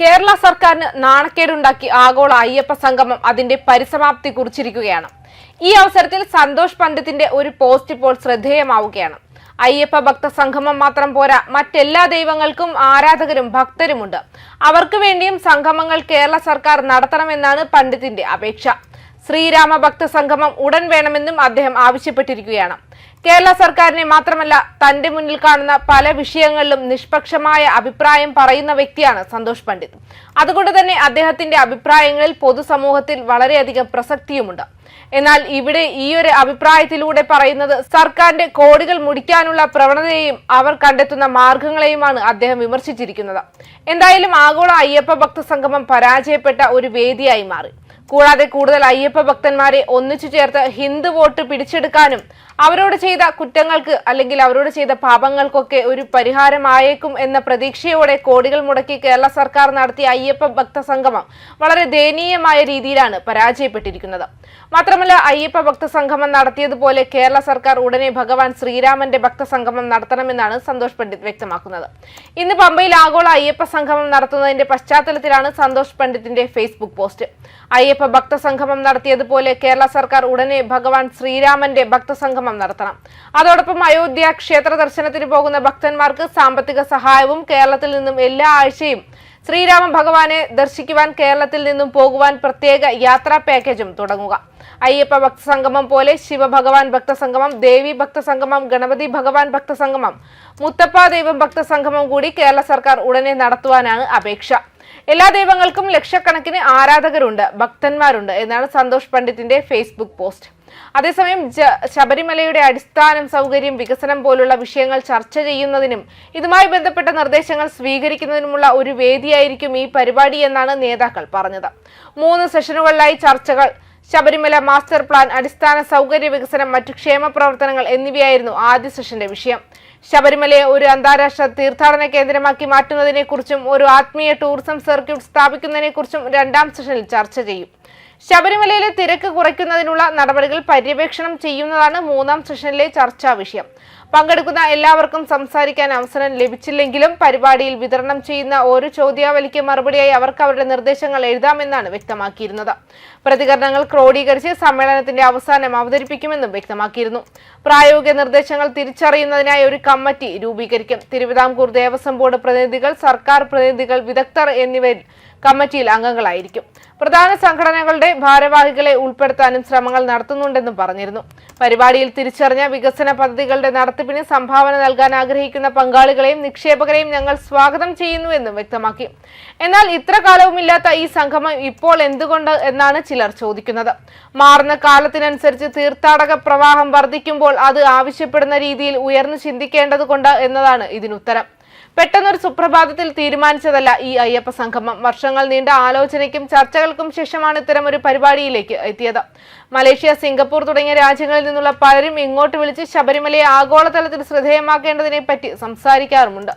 കേരള സർക്കാരിന് നാണക്കേടുണ്ടാക്കി ആഗോള അയ്യപ്പ സംഗമം അതിന്റെ പരിസമാപ്തി കുറിച്ചിരിക്കുകയാണ്. ഈ അവസരത്തിൽ സന്തോഷ് പണ്ഡിത്തിന്റെ ഒരു പോസ്റ്റ് ഇപ്പോൾ ശ്രദ്ധേയമാവുകയാണ്. അയ്യപ്പ ഭക്ത സംഗമം മാത്രം പോരാ മറ്റെല്ലാ ദൈവങ്ങൾക്കും ആരാധകരും ഭക്തരുമുണ്ട്. അവർക്ക് വേണ്ടിയും സംഗമങ്ങൾ കേരള സർക്കാർ നടത്തണമെന്നാണ് പണ്ഡിത്തിന്റെ അപേക്ഷ. ശ്രീരാമ ഭക്ത സംഗമം ഉടൻ വേണമെന്നും അദ്ദേഹം ആവശ്യപ്പെട്ടിരിക്കുകയാണ്. കേരള സർക്കാരിനെ മാത്രമല്ല തന്റെ മുന്നിൽ കാണുന്ന പല വിഷയങ്ങളിലും നിഷ്പക്ഷമായ അഭിപ്രായം പറയുന്ന വ്യക്തിയാണ് സന്തോഷ് പണ്ഡിറ്റ്. അതുകൊണ്ട് തന്നെ അദ്ദേഹത്തിന്റെ അഭിപ്രായങ്ങളിൽ പൊതുസമൂഹത്തിൽ വളരെയധികം പ്രസക്തിയുമുണ്ട്. എന്നാൽ ഇവിടെ ഈ ഒരു അഭിപ്രായത്തിലൂടെ പറയുന്നത് സർക്കാരിന്റെ കോടികൾ മുടിക്കാനുള്ള പ്രവണതയെയും അവർ കണ്ടെത്തുന്ന മാർഗങ്ങളെയുമാണ് അദ്ദേഹം വിമർശിച്ചിരിക്കുന്നത്. എന്തായാലും ആഗോള അയ്യപ്പ ഭക്ത സംഗമം പരാജയപ്പെട്ട ഒരു വേദിയായി മാറി. കൂടാതെ കൂടുതൽ അയ്യപ്പ ഭക്തന്മാരെ ഒന്നിച്ചു ചേർത്ത് ഹിന്ദു വോട്ട് പിടിച്ചെടുക്കാനും അവരോട് ചെയ്ത കുറ്റങ്ങൾക്ക് അല്ലെങ്കിൽ അവരോട് ചെയ്ത പാപങ്ങൾക്കൊക്കെ ഒരു പരിഹാരമായേക്കും എന്ന പ്രതീക്ഷയോടെ കോടികൾ മുടക്കി കേരള സർക്കാർ നടത്തിയ അയ്യപ്പ ഭക്ത സംഗമം വളരെ ദയനീയമായ രീതിയിലാണ് പരാജയപ്പെട്ടിരിക്കുന്നത്. മാത്രമല്ല അയ്യപ്പ ഭക്ത സംഗമം നടത്തിയതുപോലെ കേരള സർക്കാർ ഉടനെ ഭഗവാൻ ശ്രീരാമന്റെ ഭക്ത സംഗമം നടത്തണമെന്നാണ് സന്തോഷ് പണ്ഡിറ്റ് വ്യക്തമാക്കുന്നത്. ഇന്ന് പമ്പയിൽ ആഗോള അയ്യപ്പ സംഗമം നടത്തുന്നതിന്റെ പശ്ചാത്തലത്തിലാണ് സന്തോഷ് പണ്ഡിറ്റിന്റെ ഫേസ്ബുക്ക് പോസ്റ്റ്. അയ്യപ്പ ഭക്ത സംഗമം നടത്തിയതുപോലെ കേരള സർക്കാർ ഉടനെ ഭഗവാൻ ശ്രീരാമന്റെ ഭക്തസംഗമം നടത്തണം. അതോടൊപ്പം അയോധ്യ ക്ഷേത്ര ദർശനത്തിന് പോകുന്ന ഭക്തന്മാർക്ക് സാമ്പത്തിക സഹായവും കേരളത്തിൽ നിന്നും എല്ലാ ആഴ്ചയും ശ്രീരാമ ഭഗവാനെ ദർശിക്കുവാൻ കേരളത്തിൽ നിന്നും പോകുവാൻ പ്രത്യേക യാത്രാ പാക്കേജും തുടങ്ങുക. അയ്യപ്പ ഭക്തസംഗമം പോലെ ശിവഭഗവാൻ ഭക്തസംഗമം ദേവി ഭക്തസംഗമം ഗണപതി ഭഗവാൻ ഭക്തസംഗമം മുത്തപ്പ ദൈവം ഭക്തസംഗമം കൂടി കേരള സർക്കാർ ഉടനെ നടത്തുവാനാണ് അപേക്ഷ. എല്ലാ ദൈവങ്ങൾക്കും ലക്ഷക്കണക്കിന് ആരാധകരുണ്ട് ഭക്തന്മാരുണ്ട് എന്നാണ് സന്തോഷ് പണ്ഡിറ്റിന്റെ ഫേസ്ബുക്ക് പോസ്റ്റ്. അതേസമയം ശബരിമലയുടെ അടിസ്ഥാനം സൗകര്യം വികസനം പോലുള്ള വിഷയങ്ങൾ ചർച്ച ചെയ്യുന്നതിനും ഇതുമായി ബന്ധപ്പെട്ട നിർദ്ദേശങ്ങൾ സ്വീകരിക്കുന്നതിനുമുള്ള ഒരു വേദിയായിരിക്കും ഈ പരിപാടി എന്നാണ് നേതാക്കൾ പറഞ്ഞത്. മൂന്ന് സെഷനുകളിലായി ചർച്ചകൾ ശബരിമല മാസ്റ്റർ പ്ലാൻ അടിസ്ഥാന സൗകര്യ വികസനം മറ്റു ക്ഷേമ പ്രവർത്തനങ്ങൾ എന്നിവയായിരുന്നു ആദ്യ സെഷന്റെ വിഷയം. ശബരിമലയെ ഒരു അന്താരാഷ്ട്ര തീർത്ഥാടന കേന്ദ്രമാക്കി മാറ്റുന്നതിനെക്കുറിച്ചും ഒരു ആത്മീയ ടൂറിസം സർക്യൂട്ട് സ്ഥാപിക്കുന്നതിനെക്കുറിച്ചും രണ്ടാം സെഷനിൽ ചർച്ച ചെയ്യും. ശബരിമലയിലെ തിരക്ക് കുറയ്ക്കുന്നതിനുള്ള നടപടികൾ പര്യവേക്ഷണം ചെയ്യുന്നതാണ് മൂന്നാം സെഷനിലെ ചർച്ചാ വിഷയം. പങ്കെടുക്കുന്ന എല്ലാവർക്കും സംസാരിക്കാൻ അവസരം ലഭിച്ചില്ലെങ്കിലും പരിപാടിയിൽ വിതരണം ചെയ്യുന്ന ഓരോ ചോദ്യാവലിക്ക് മറുപടിയായി അവർക്ക് അവരുടെ നിർദ്ദേശങ്ങൾ എഴുതാമെന്നാണ് വ്യക്തമാക്കിയിരുന്നത്. പ്രതികരണങ്ങൾ ക്രോഡീകരിച്ച് സമ്മേളനത്തിന്റെ അവസാനം അവതരിപ്പിക്കുമെന്നും വ്യക്തമാക്കിയിരുന്നു. പ്രായോഗിക നിർദ്ദേശങ്ങൾ തിരിച്ചറിയുന്നതിനായി ഒരു കമ്മിറ്റി രൂപീകരിക്കും. തിരുവിതാംകൂർ ദേവസ്വം ബോർഡ് പ്രതിനിധികൾ സർക്കാർ പ്രതിനിധികൾ വിദഗ്ധർ എന്നിവരിൽ കമ്മിറ്റിയിൽ അംഗങ്ങളായിരിക്കും. പ്രധാന സംഘടനകളുടെ ഭാരവാഹികളെ ഉൾപ്പെടുത്താനും ശ്രമങ്ങൾ നടത്തുന്നുണ്ടെന്നും പറഞ്ഞിരുന്നു. പരിപാടിയിൽ തിരിച്ചറിഞ്ഞ വികസന പദ്ധതികളുടെ നടത്തിപ്പിന് സംഭാവന നൽകാൻ ആഗ്രഹിക്കുന്ന പങ്കാളികളെയും നിക്ഷേപകരെയും ഞങ്ങൾ സ്വാഗതം ചെയ്യുന്നുവെന്നും വ്യക്തമാക്കി. എന്നാൽ ഇത്ര കാലവുമില്ലാത്ത ഈ സംഗമം ഇപ്പോൾ എന്തുകൊണ്ട് എന്നാണ് ചിലർ ചോദിക്കുന്നത്. മാറുന്ന കാലത്തിനനുസരിച്ച് തീർത്ഥാടക പ്രവാഹം വർദ്ധിക്കുമ്പോൾ അത് ആവശ്യപ്പെടുന്ന രീതിയിൽ ഉയർന്നു ചിന്തിക്കേണ്ടതുകൊണ്ട് എന്നതാണ് ഇതിനുത്തരം. പെട്ടെന്നൊരു സുപ്രഭാതത്തിൽ തീരുമാനിച്ചതല്ല ഈ അയ്യപ്പ സംഗമം. വർഷങ്ങൾ നീണ്ട ആലോചനയ്ക്കും ചർച്ചകൾക്കും ശേഷമാണ് ഇത്തരം ഒരു പരിപാടിയിലേക്ക് എത്തിയത്. മലേഷ്യ സിംഗപ്പൂർ തുടങ്ങിയ രാജ്യങ്ങളിൽ നിന്നുള്ള പലരും ഇങ്ങോട്ട് വിളിച്ച് ശബരിമലയെ ആഗോളതലത്തിൽ ശ്രദ്ധേയമാക്കേണ്ടതിനെ പറ്റി സംസാരിക്കാറുമുണ്ട്.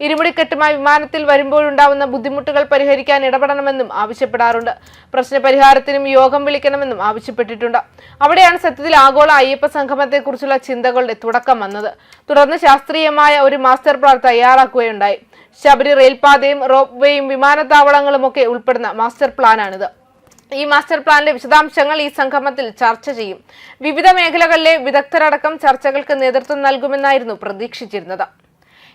ഇരുമുടിക്കെട്ടുമായി വിമാനത്തിൽ വരുമ്പോഴുണ്ടാവുന്ന ബുദ്ധിമുട്ടുകൾ പരിഹരിക്കാൻ ഇടപെടണമെന്നും ആവശ്യപ്പെടാറുണ്ട്. പ്രശ്ന പരിഹാരത്തിനും യോഗം വിളിക്കണമെന്നും ആവശ്യപ്പെട്ടിട്ടുണ്ട്. അവിടെയാണ് സത്യത്തിൽ ആഗോള അയ്യപ്പ സംഗമത്തെക്കുറിച്ചുള്ള ചിന്തകളുടെ തുടക്കം വന്നത്. തുടർന്ന് ശാസ്ത്രീയമായ ഒരു മാസ്റ്റർ പ്ലാൻ തയ്യാറാക്കുകയുണ്ടായി. ശബരി റെയിൽപാതയും റോപ്വേയും വിമാനത്താവളങ്ങളും ഒക്കെ ഉൾപ്പെടുന്ന മാസ്റ്റർ പ്ലാനാണിത്. ഈ മാസ്റ്റർ പ്ലാനിന്റെ വിശദാംശങ്ങൾ ഈ സംഗമത്തിൽ ചർച്ച ചെയ്യും. വിവിധ മേഖലകളിലെ വിദഗ്ധരടക്കം ചർച്ചകൾക്ക് നേതൃത്വം നൽകുമെന്നായിരുന്നു പ്രതീക്ഷിച്ചിരുന്നത്.